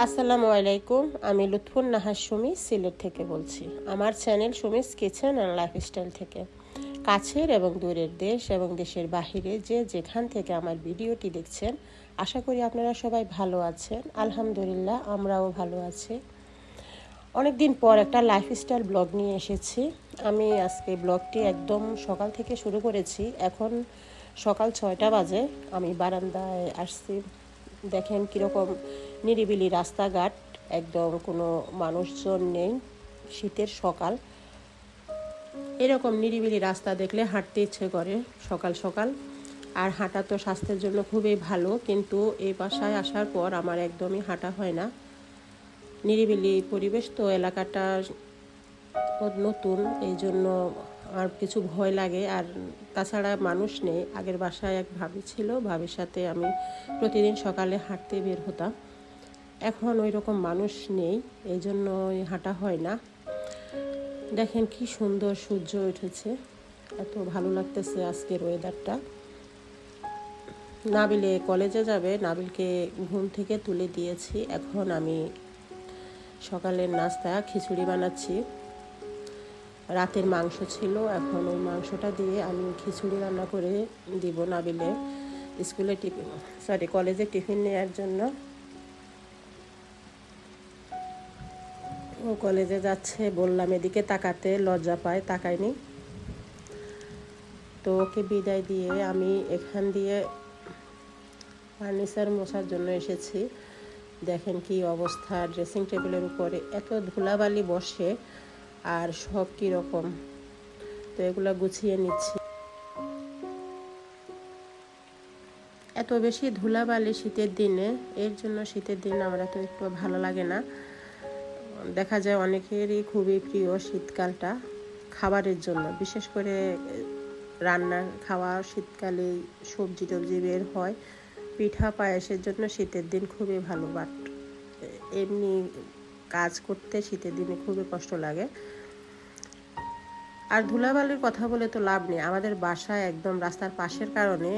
আসসালামু আলাইকুম, আমি লুৎফুন নাহার সুমি, সিলেট থেকে বলছি। আমার channel Sumi's kitchen and lifestyle থেকে। কাছের এবং দূরের দেশ এবং দেশের বাহিরে যে যেখান থেকে আমার ভিডিওটি দেখছেন, আশা করি আপনারা সবাই ভালো আছেন। আলহামদুলিল্লাহ, আমরাও ভালো আছি। অনেক দিন পর একটা লাইফস্টাইল ব্লগ নিয়ে এসেছি। আমি আজকে ব্লগটি একদম সকাল থেকে শুরু করেছি। এখন সকাল ছয়টা বাজে, আমি বারান্দায় আসছি। দেখেন কীরকম নিরিবিলি রাস্তাঘাট, একদম কোনো মানুষজন নেই, শীতের সকাল। এরকম নিরিবিলি রাস্তা দেখলে হাঁটতে ইচ্ছে করে সকাল সকাল। আর হাঁটা তো স্বাস্থ্যের জন্য খুবই ভালো, কিন্তু এই বাসায় আসার পর আমার একদমই হাঁটা হয় না। নিরিবিলি পরিবেশ তো, এলাকাটা নতুন, এই জন্য আর কিছু ভয় লাগে। আর তাছাড়া মানুষ নেই, আগের বাসায় এক ভাবি ছিল, ভাবির সাথে আমি প্রতিদিন সকালে হাঁটতে বের হতাম। এখন ওই রকম মানুষ নেই এই জন্য হাঁটা হয় না। দেখেন কি সুন্দর সূর্য উঠেছে, এত ভালো লাগতেছে আজকের ওয়েদারটা নাবিলে কলেজে যাবে, নাবিলকে ঘুম থেকে তুলে দিয়েছি, এখন আমি সকালের নাস্তা, খিচুড়ি বানাচ্ছি। রাতের মাংস ছিল, এখন ওই মাংসটা দিয়ে আমি খিচুড়ি রান্না করে দিব নাবিলে স্কুলে টিফিন সরি কলেজে টিফিন নেওয়ার জন্য। ও কলেজে যাচ্ছে, বললাম এদিকে তাকাতে লজ্জা পায়, তাকায়নি। তো ওকে বিদায় দিয়ে আমি এখান দিয়ে ফার্নিচার মশার জন্য এসেছি। দেখেন কি অবস্থা, ড্রেসিং টেবিলের উপরে এত ধুলাবালি বসে আর সব কীরকম তো এগুলো গুছিয়ে নিচ্ছি। এত বেশি ধুলাবালি শীতের দিনে, এর জন্য শীতের দিন আমরা তো একটু ভালো লাগে না। দেখা যায় অনেকেরই খুবই প্রিয় শীতকালটা খাবারের জন্য। বিশেষ করে রান্না খাওয়া শীতকালে সবজি টবজি বের হয়। পিঠা পায়েসের জন্য শীতের দিন খুবই ভালো, বাট এমনি কাজ করতে শীতের দিনে খুবই কষ্ট লাগে। আর ধুলাবালির কথা বলে তো লাভ নেই। আমাদের বাসায় একদম রাস্তার পাশের কারণে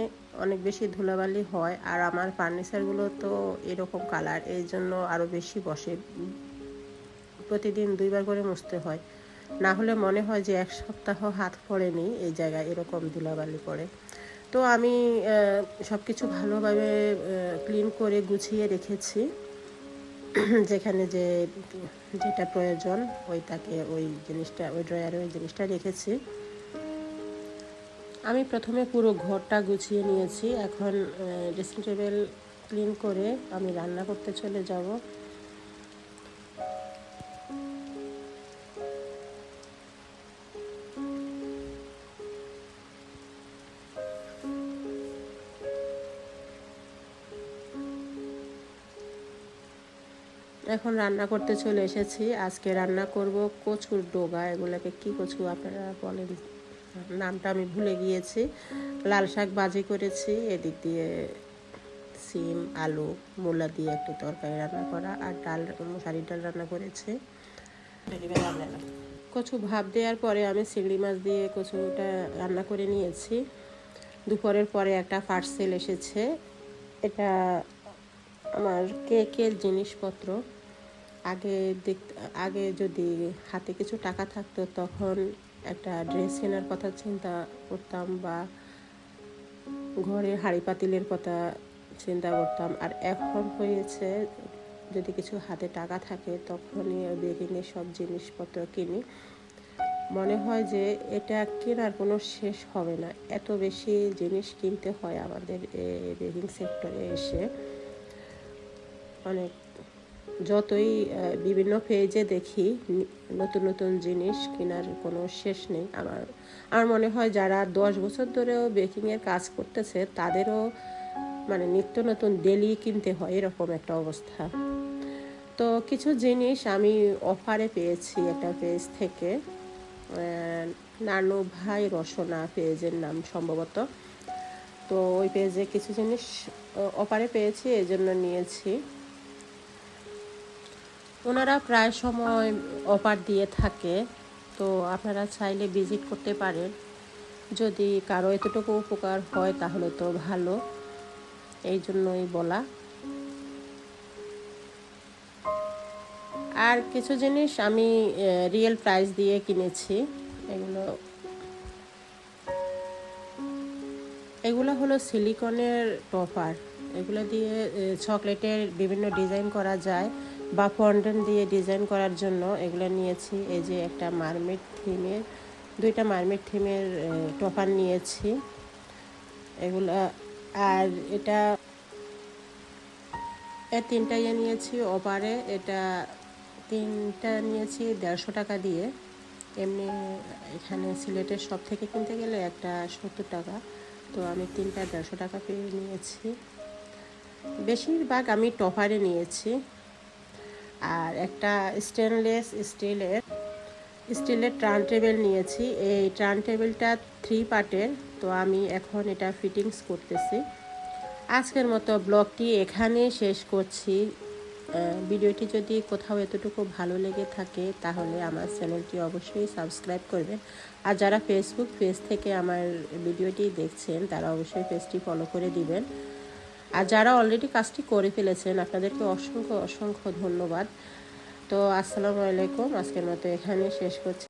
অনেক বেশি ধুলাবালি হয়, আর আমার ফার্নিচারগুলো তো এরকম কালার এই জন্য আরও বেশি বসে। প্রতিদিন দুইবার করে মুছতে হয়। না হলে মনে হয় যে এক সপ্তাহ হাত পড়েনি এই জায়গায় এরকম ধুলাবালি পড়ে। তো আমি সব কিছু ভালোভাবে ক্লিন করে গুছিয়ে রেখেছি। যেখানে যে যেটা প্রয়োজন ওই তাকে ওই জিনিসটা, ওই ড্রয়ারে ওই জিনিসটা রেখেছি। আমি প্রথমে পুরো ঘরটা গুছিয়ে নিয়েছি। এখন ড্রেসিং টেবিল ক্লিন করে আমি রান্না করতে চলে যাব। এখন রান্না করতে চলে এসেছি। আজকে রান্না করব কচুর ডোগা। এগুলোকে কি কচু আপনারা বলেন? নামটা আমি ভুলে গিয়েছি। লাল শাক বাজি করেছি। এদিক দিয়ে সিম, আলু, মূলা দিয়ে একটু তরকারি রান্না করা আর ডাল মশারি ডাল রান্না করেছি। কচু ভাব দেওয়ার পরে আমি চিংড়ি মাছ দিয়ে কচুটা রান্না করে নিয়েছি। দুপুরের পরে একটা পার্সেল এসেছে। এটা আমার কেকের জিনিসপত্র? আগে দেখ, আগে যদি হাতে কিছু টাকা থাকতো, তখন একটা ড্রেস কেনার কথা চিন্তা করতাম বা ঘরে হাঁড়ি পাতিলের কথা চিন্তা করতাম। আর এখন হয়েছে, যদি কিছু হাতে টাকা থাকে, তখনই বেগিনে সব জিনিসপত্র কিনি। মনে হয় যে এটা কেনার কোনো শেষ হবে না। এত বেশি জিনিস কিনতে হয় আমাদের বেগিং সেক্টরে এসে। অনেক যতই বিভিন্ন পেজে দেখি নতুন নতুন জিনিস কেনার কোনো শেষ নেই আমার। আমার মনে হয় যারা দশ বছর ধরেও বেকিংয়ের কাজ করতেছে, তাদেরও মানে নিত্য নতুন ডেলি কিনতে হয়, এরকম একটা অবস্থা। তো কিছু জিনিস আমি অফারে পেয়েছি একটা পেজ থেকে নানু ভাই রসনা পেজের নাম সম্ভবত। তো ওই পেজে কিছু জিনিস অফারে পেয়েছি এই জন্য নিয়েছি। ওনারা প্রায় সময় অফার দিয়ে থাকে, তো আপনারা চাইলে ভিজিট করতে পারেন। যদি কারও এতটুকু উপকার হয় তাহলে তো ভালো, এই জন্যই বলা। আর কিছু জিনিস আমি রিয়েল প্রাইস দিয়ে কিনেছি। এগুলো এগুলো হলো সিলিকনের টপার এগুলো দিয়ে চকলেটের বিভিন্ন ডিজাইন করা যায়। বা ফন্ডেন্ট দিয়ে ডিজাইন করার জন্য এগুলো নিয়েছি। এই যে একটা মারমেড থিমের, দুইটা মারমেড থিমের টপার নিয়েছি। এগুলো, আর এটা, এ তিনটা ইয়ে নিয়েছি ওপারে, এটা তিনটা নিয়েছি দেড়শো টাকা দিয়ে। এমনি এখানে সিলেটের সব থেকে কিনতে গেলে একটা সত্তর টাকা, তো আমি তিনটা দেড়শো টাকা পেয়ে নিয়েছি। বেশিরভাগ আমি টপারে নিয়েছি। আর একটা স্টেনলেস স্টিলের স্টিলের ট্রান টেবিল নিয়েছি। এই ট্রান টেবিলটা থ্রি পার্টের তো আমি এখন এটা ফিটিংস করতেছি। আজকের মতো ব্লগটি এখানে শেষ করছি। ভিডিওটি যদি কোথাও এতটুকু ভালো লেগে থাকে, তাহলে আমার চ্যানেলটি অবশ্যই সাবস্ক্রাইব করবেন। আর যারা ফেসবুক পেজ থেকে আমার ভিডিওটি দেখছেন, তারা অবশ্যই পেজটি ফলো করে দিবেন। আর যারা অলরেডি কাজটি করে ফেলেছেন, আপনাদেরকে অসংখ্য অসংখ্য ধন্যবাদ। তো, আসসালামু আলাইকুম। আজকের মতো এখানে শেষ করছি।